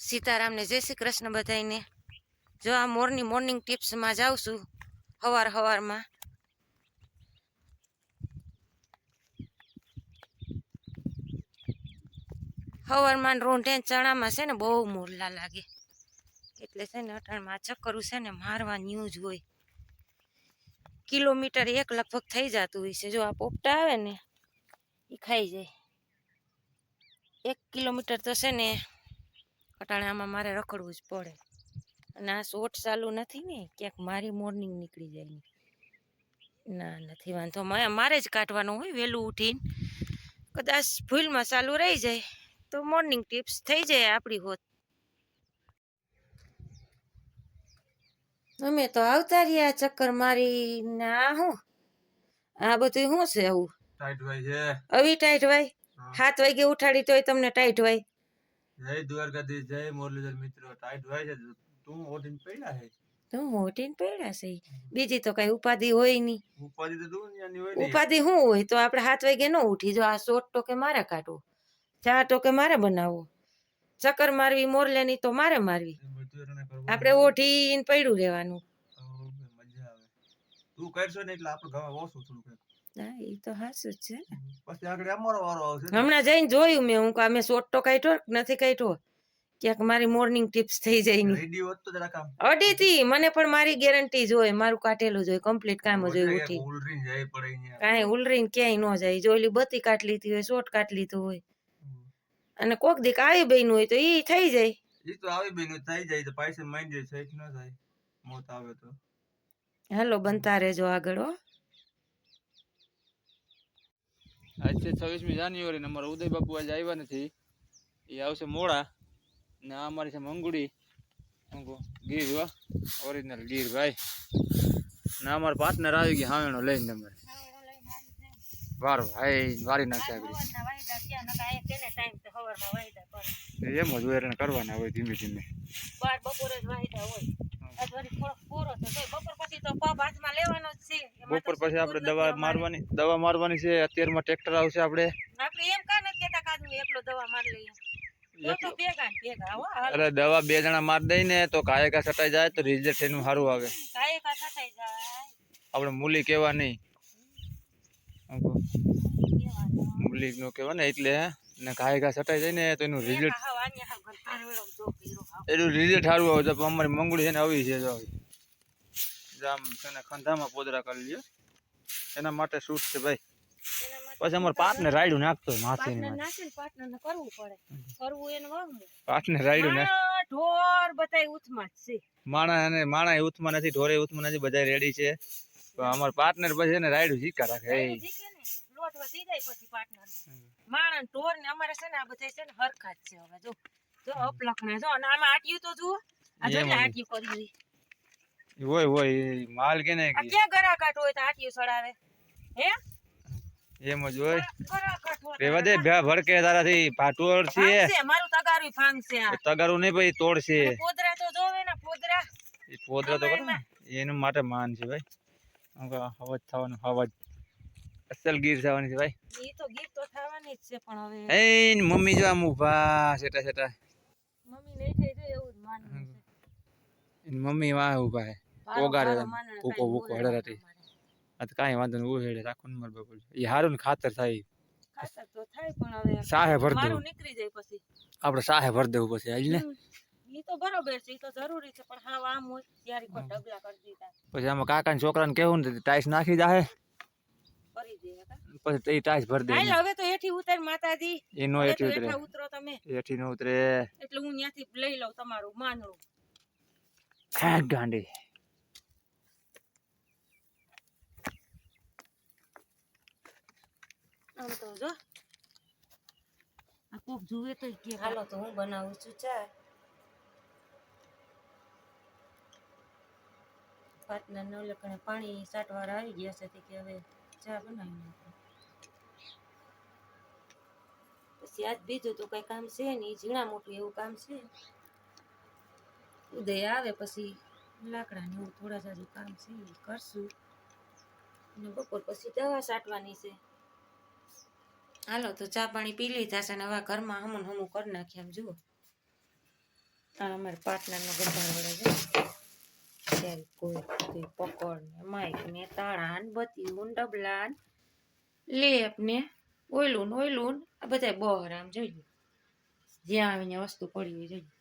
સીતારામને જય શ્રી કૃષ્ણ બધાઈને જો આ મોર્નિંગ મોર્નિંગ ટિપ્સમાં જાઉં છું, હવાર હવારમાં. હવારમાં રોંઢે ચણામાં છે ને બહુ મોરલા લાગે. એટલે છે ને અટાણમાં ચક્કરું છે ને મારવા ન્યૂઝ હોય. કિલોમીટર એક લગભગ થઈ જતું હોય છે. જો આ પોપટા આવે ને એ ખાઈ જાય. એક કિલોમીટર તો છે ને અટાણે આમાં મારે રખડવું જ પડે. અને આ શોટ ચાલુ નથી ને ક્યાંક મારી મોર્નિંગ નીકળી જાય ને. ના નથી વાંધો. મારે જ કાઢવાનું હોય વહેલું ઉઠીને. કદાચ ભૂલમાં ચાલુ રહી જાય તો મોર્નિંગ ટિપ્સ થઈ જાય આપણી હોત. અમે તો આવતા રહ્યા ચક્કર મારી ના હું. આ બધું શું છે આવું ટાઈટ ભાઈ છે. આવી ટાઈટ ભાઈ. સાત વાગે ઉઠાડી તોય તમને ટાઈટ ભાઈ જય દ્વારકાધીશ જય મુરલીધર મિત્રો. ટાઈટ ભાઈ છે તું ઓઢીને પડ્યા છે? તો મોટીને પડ્યા છે. બીજી તો કઈ ઉપાધિ હોય નહીં. ઉપાધિ તો દુનિયાની હોય ઉપાધિ શું હોય? તો આપણે હાથ વાગે ન ઉઠી જો આ સોટ ટોકે મારે કાઢવો ચા ટોકે મારે બનાવવો. ચક્કર મારવી મોરલેની તો મારે મારવી. આપણે ઓઠીને પડ્યું રહેવાનું. મજા આવે. તું કરશો ને એટલે આપણે ઓછું થોડું હા એ તો હાસું જ છે. ને. પછી આગળ અમારો વારો આવશે હમણાં જઈને જોયું મેં હું અમે શોટ તો કાઢ્યો નથી કાઢ્યો. ક્યાંક મારી મોર્નિંગ ટિપ્સ થઈ જાય ની હોત તો આમ અડીથી મને પણ મારી ગેરંટી જોઈએ મારું કાટેલું જોઈએ કમ્પ્લીટ કામ જ હોય ઉઠી. ઉલરીને જાય પડે અહીંયા. કાંઈ ઉલરીને ક્યાંય ન જાય જો ઓલી બત્તી કાટ લીધી હોય શોર્ટ કાટ લીધું હોય. અને કોક દીક આવી બન્યું હોય તો ઈ થઈ જાય. ઈ તો આવી બેન થઈ જાય તો પૈસા માંડી જાય છે ન થાય. મોત આવે તો. હાલો બનતા રહેજો આગળ હો. આજ છવ્વીસમી જાન્યુઆરી અમારા ઉદય બાપુ આજે આવ્યા નથી. એ આવશે મોડા ને આ અમારી છે મંગુડી. ગીર, હો. ઓરિજિનલ ગીર, ભાઈ. ને અમારા પાર્ટનર આવી ગયા, હાવેણો લઈને અમારે. વાર ભાઈ વારી નાખ્યા એમ જ હોય કરવાના હોય ધીમે ધીમે. બપોરે જ વાયદા હોય. બપોર પછી તો પગ હાથમાં લેવાનો જ છે. બપોર પછી આપણે દવા મારવાની દવા મારવાની છે અત્યારમાં ટ્રેક્ટર આવશે આપણે આપણે એમ કા નથી કેતા કે હું એકલો દવા મારી લઈએ. અરે દવા બે જણા માર દઈ ને તો કાયે કા સટાઈ જાય તો રિઝલ્ટ એનું સારું આવે કાંઈ કા જાય આપણે મૂલી કેવા નહીં. મૂલી નો કેવા ને એટલે ને ઘા સટાઈ જાય ને તો એનું રિઝલ્ટ. એનું રિઝલ્ટ સારું આવે તો અમારી મંગળી છે ને આવી છે જો આવી. આમ છે ને ખંધામાં પોદરા કરી લ્યો. એના માટે શૂટ છે ભાઈ. પછી અમારે પાટને રાયડું નાખતો માથે નાખીને પાર્ટનરને કરવું પડે. કરવું એને વાહનું. પાટને રાયડું ને ઢોર બધાય ઉથમાં છે. માણા અને માણા ઉથમાં નથી ઢોરે ઉથમાં નથી બધા રેડી છે. તો અમાર પાર્ટનર પછી એને ને રાયડું જીકા રાખે લોટ વધી જાય પછી પાર્ટનરને. માણસ ઢોર ને અમારે છે ને આ બધા છે ને હરખા જ છે હવે જો. જો અપલખણે જો અને આમાં આટ્યું તો જુઓ. આ જો. આટિયું કર્યું. હોય હોય માલ કે ને ક્યાં ગરાકાટ હોય તો આટિયું સડાવે હે? એમ જ હોય. તો રેવા દે ભા ભડકે તારાથી પાટોળ છે. મારું તગારું ફાંગશે તગારું નહીં ભાઈ તોડશે પોદરા તો જોવે ને પોદરા. પોદરા તો કરે એનું માટે માન છે ભાઈ. અવાજ થવાનો હવાજ. અસલ ગીર થવાની છે ભાઈ. એ તો ગીર તો થવાની જ છે પણ હવે એ મમ્મી જો આમ ઊભા સેટા સેટા મમ્મી નહીં થઈ જાય એવું જ માન મમ્મી વાહ ઊભા હે. ભૂકો ભૂકો. આ તો કાંઈ વાંધો નહીં ઉહેડે રાખો ને મારા બાપુ એ હારું ને ખાતર થાય. સાહે ભર દેવું. નીકળી જાય પછી. આપણે સાહે ભર દેવું પછી આજ ને? હમ. ઈ તો બરોબર છે ઈ તો જરૂરી છે પણ હા આમ હોય ત્યારે કોઈ ઢગલા કરી દીધા. પછી આમાં કાકાના છોકરાને કેવું ને ટાઈસ નાખી જાહે? પછી એ ટાઈસ ભર દે હવે તો હેઠી ઉતાર માતાજી. એ નો હવે ઉતરે. ઉતરો તમે. એઠી નો ઉતરે. એટલે હું ત્યાંથી લઈ લઉં તમારું માનડું ગાંડી. આમ તો જો. આ કોક જુએ તો કે હાલો તો હું બનાવું છું ચા. પાટના નવલકણે પાણી સાટવાર આવી ગયા છે કે હવે ચા બનાવી નાખું. પછી આજ બીજું તો કઈ કામ છે નહીં ઝીણા મોટું એવું કામ છે. ઉદય આવે પછી લાકડા ને થોડા સારું કામ છે કરશું. અને બપોર પછી દવા સાટવાની છે. હાલો, તો ચા પાણી પી લીધા છે ને હવે ઘરમાં હમું હમું કરી નાખ્યા એમ જુઓ. આ અમારે પાર્ટનરનો ગંધાર વડે છે. ત્યારે કોઈ પકડ ને માઇક ને તાળા ને બત્તીયું ને, ડબલા ને લેપ ને ઓયલું ઓયલું આ બધા બહાર આમ જોઈએ જ્યાં આવીને વસ્તુ પડી હોય જોઈએ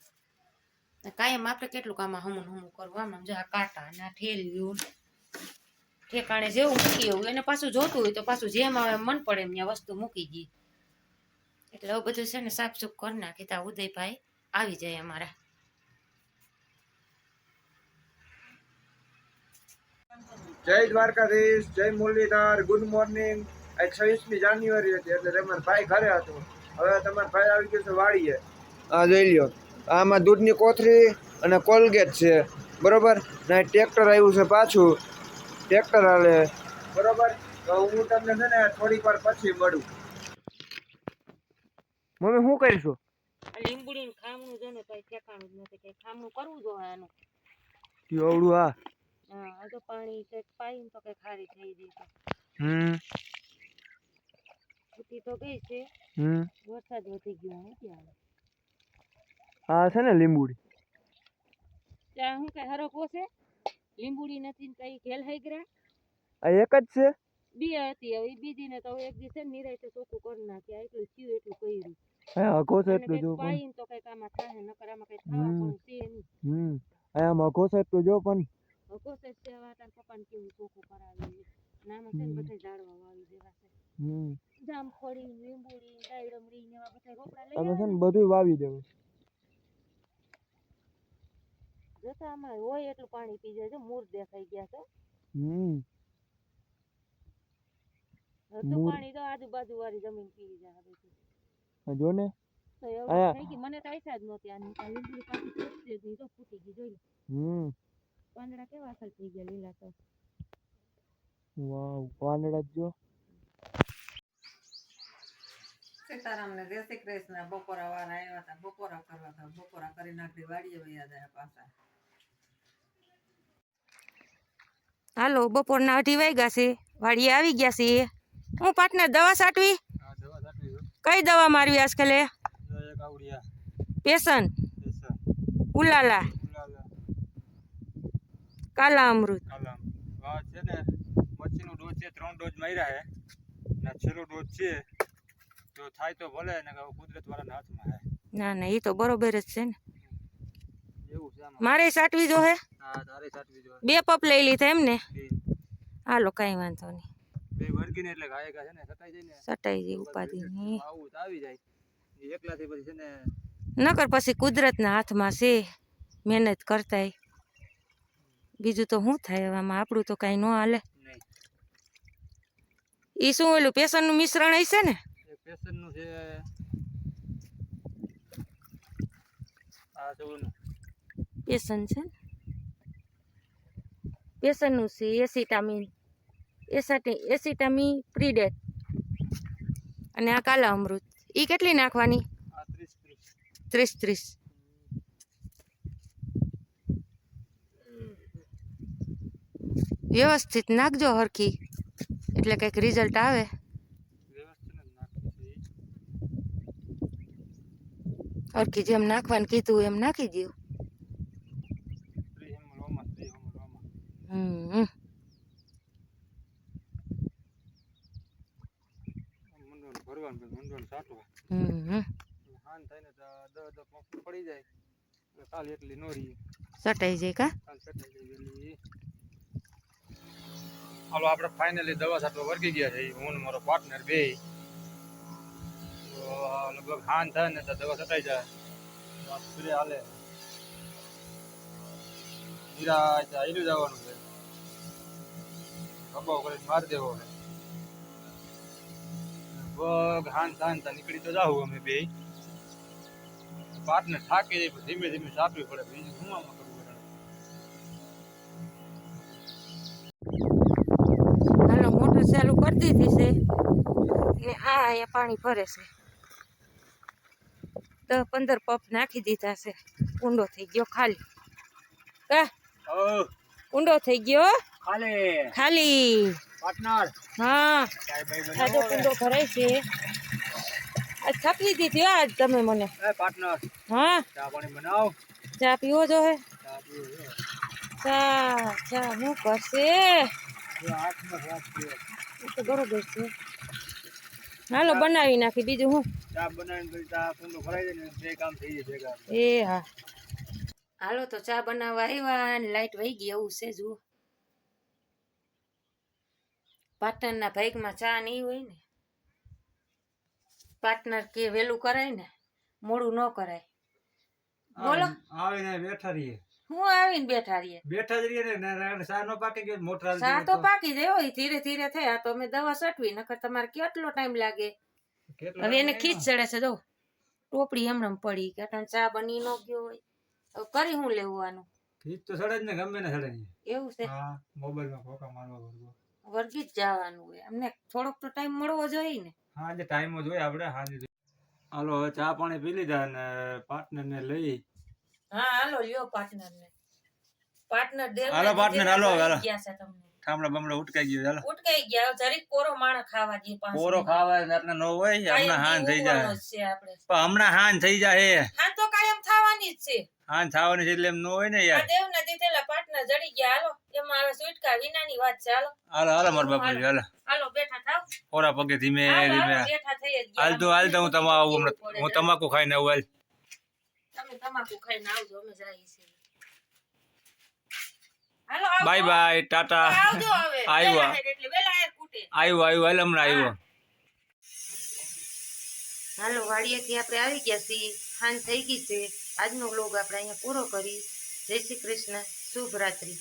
કાયમ આપણે કેટલું કામ હમું હમું કરવું. આમ આમ જો આ કાંટા ને આ ઠેલિયું ઠેકાણે જેવું મૂકી એવું એને પાછું જોતું હોય તો પાછું જેમ આવે મન પડે એમ ત્યાં વસ્તુ મૂકી દઈએ. એટલે આવું બધું છે ને સાફ સુફ કરી નાખી તા ઉદયભાઈ આવી જાય અમારા. જય દ્વારકાધીશ જય મુરલીધર ગુડ મોર્નિંગ આજ છવ્વીસમી જાન્યુઆરી હતી એટલે તમારા ભાઈ ઘરે હતો. હવે તમારા ભાઈ આવી ગયો છે વાડીએ. આ જોઈ લ્યો. આમાં દૂધની કોથળી અને કોલગેટ છે. બરોબર? ને ટ્રેક્ટર આવ્યું છે પાછું. ટ્રેક્ટર હાલે. બરોબર? તો હું તમને છે ને થોડીક વાર પછી મળું. મમ્મી શું કરીશું? આ લીંબુડીનું ખામણું જો ને કઈ ઠેકાણું જ નથી કઈ ખામણું કરવું જોઈએ આનું. કેવડું આ હા. આ તો પાણી કંઈક પાઈને તો કઈ ખારી થઈ ગઈ છે. હમ. છૂટી તો ગઈ છે. હમ. વરસાદ વધી ગયો હું ત્યાં હા છે ને લીંબુડી. ત્યાં હું કઈ હરો છે? લીંબુડી નથી ને કઈ ઘેલ હઈ ગયા આ એક જ છે? બે હતી હવે બીજી ને તો એક નિરાય તો ચોખ્ખું કરી નાખ્યા એટલું થયું એટલું કર્યું. હા અઘો અને એટલું જો પણ. તો કઈ આમાં થાય નકર આમાં કઈ થવા પણ છે નહીં. હમ. આમાં અઘો એટલું જો પણ. કોશિશ છે તાર પપ્પાને કેવું ચોખ્ખું કરાવી અને છે ને બધા ઝાડવા વાવી દેવા છે. હમ. જામફળી લીંબુડી ડાયડમરી ને એવા બધા રોપડા લઈ છે ને બધું વાવી દેવું. જોતા આમાં હોય એટલું પાણી પી જજો મૂર દેખાઈ ગયા છે. હમ. હતું પાણી તો આજુબાજુ વાળી જમીન પી જાય જો ને? તો એવું આયા. થઈ ગઈ મને તો આઈસા જ નહોતી આની આ પાછી ફૂટતી જ તો ફૂટી ગઈ જોઈ હમ. પાંદડા કેવા અસર થઈ ગયા લીલા તો. વાવ પાંદડા જ જો. સીતારામને જય શ્રી કૃષ્ણ બપોરા વાળા આવ્યા હતા બપોરા કરવા હતા બપોરા કરી નાખી વાડીએ વયા જાય પાછા. હાલો બપોરના અઢી વાગ્યા છે. વાડીએ આવી ગયા છે હું પાટને દવા સાટવી? આ દવા સાટવી છે. કઈ દવા મારવી આજકાલે? જો એક આવડિયા. પેશન એસા ઉલાલા. ઉલાલા. કાલા અમૃત. કાલામ આ છે ને મચ્છીનો ડોઝ છે ત્રણ ડોઝ માર્યા હે. ને છેલ્લો ડોઝ છે. તો થાય તો ભલે ને કે કુદરત વાળાના હાથમાં હે. ના ના એ તો બરોબર જ છે ને. એવું છે આમાં મારે સાટવી જો હે બે પપ લઈ લીધા એમ ને હાલો કાંઈ વાંધો નહીં. સટાઈ જાય ઉપાધિ નકર પછી કુદરતના હાથમાં છે મહેનત કરતા બીજું તો શું થાય આમાં? આપણું તો કાંઈ ન હાલે. એ શું ઓલું પેશનનું મિશ્રણ હશે ને? પેશનનું છે આ પેશન છે પેશનનું છે એસિટામિન એસાટી એસિટામી પ્રીડેટ અને આ કાલા અમૃત એ કેટલી નાખવાની ત્રીસ ત્રીસ વ્યવસ્થિત નાખજો હરખી એટલે કંઈક રિઝલ્ટ આવે. હરખી જેમ નાખવાનું કીધું એમ નાખી દો ત્રીસ ml ઓમાં, ત્રીસ ml ઓમાં. હમ આમ મંડવાનું ભરવાનું પછી મંડવાનું સાટવા હમ હાન થાય ને તો દસ દસ પંપ પડી જાય એટલે કાલ એટલી નો રહી સટાઈ જાય કા? કાલ સટાઈ જાય હાલો આપણે ફાઇનલી દવા છાંટવા વર્ગી ગયા છે. હું મારો પાર્ટનર બે. તો લગભગ હાન થાય ને તો દવા છટાઈ જાય. સ્પ્રે હાલે. હીરા આયલું જવાનું. છે ખભાઓ કરીને મારી દેવો લગભગ હાન થાય તા નીકળી તો જાવ અમે બે પાટને થાકી જાય ધીમે ધીમે સાપવી પડે બીજું કરવું હાલો મોટર ચાલુ કરી દીધી છે. ને આ અહીંયા પાણી ભરે છે. દસ પંદર પપ નાખી દીધા છે. ઊંડો થઈ ગયો ખાલી. કા? ઊંડો થઈ ગયો? ખાલે. ખાલી. પાર્ટનર હા. ચાય બાય આ કુંડો ભરાય છે. આજ થકવી દીધી આજ તમે મને. એ પાર્ટનર હા. ચા પાણી બનાવ. ચા પીવો જો હે. ચા ચા હું કરશે? તો બરોબર છે. હાલો બનાવી નાખી બીજું હું. ચા બનાવીને ચા કુંડો ભરાઈ જાય ને બે કામ થઈ જાય ભેગા. એ હા. હાલો તો ચા બનાવવા આવ્યા લાઈટ વહી ગઈ એવું છે જુઓ. પાર્ટનરના ભાગમાં ચા નહીં હોય ને. પાર્ટનર કે વેલું કરાય ને મોડું ન કરાય. બોલો. આવીને બેઠા રહીએ. હું આવીને બેઠા રહીએ? બેઠા જ રહીએ ને સા નો પાકી ગયો મોટરા સા તો પાકી હોય ધીરે ધીરે થયા. તો અમે દવા સટવી નકર તમારે કેટલો ટાઈમ લાગે? હવે એને ખીચ ચડે છે જો. ટોપડી હમણાં પડી. કે ચા બની ન ગયો હોય. હવે કરી હું લેવું આનું? ખીચ તો સડે જ ને ગમે ને સડે એવું છે? હા મોબાઈલમાં ફોકા મારવા પડતો વર્ગી જ જવાનું હોય. અમને થોડોક તો ટાઈમ મળવો જોઈએ ને. હા એટલે ટાઈમ જ હોય આપણે હા હાલો હવે ચા પાણી પી લીધા ને પાર્ટનર ને લઈ. હા હાલો લ્યો પાર્ટનર ને પાર્ટનર દે હાલો પાર્ટનર હાલો, હાલો. ગયા છે તમને. ઠામડા બમડા ઉટકાઈ ગયો ચાલો ઉટકાઈ ગયા જરીક કોરો માણસ ખાવા દે પાંચ પોરો ખાવા એટલે નો હોય હમણાં હાન થઈ જાય. પણ હમણાં હાન થઈ જાય હા તો કાયમ થવાની જ છે. હાન થવાની છે એટલે એમ નો હોય ને યાર. દેવ ને દીધેલા પાટના જડી ગયા હાલો. એ હવે સુટકા વિનાની વાત છે હાલો. હાલો હાલો મારા બાપુ હાલો. હાલો બેઠા થાવ. પોરા પગે ધીમે ધીમે. બેઠા થઈ જ ગયા. હાલ તો હાલ તો હું તમા આવું હમણાં. હું તમાકુ ખાઈને આવું હાલ. તમે તમાકુ ખાઈને આવજો અમે જઈએ છીએ. Bye bye tata. આવજો હવે. આવ્યા. આવ્યું આવ્યું હાલ હમણાં આવ્યો. હાલો વાડીએથી આપણે આવી ગયા છીએ. ખાન થઈ ગઈ છે. આજનો લોગ આપણે અહીંયા પૂરો કરી જય શ્રી કૃષ્ણ. શુભ રાત્રિ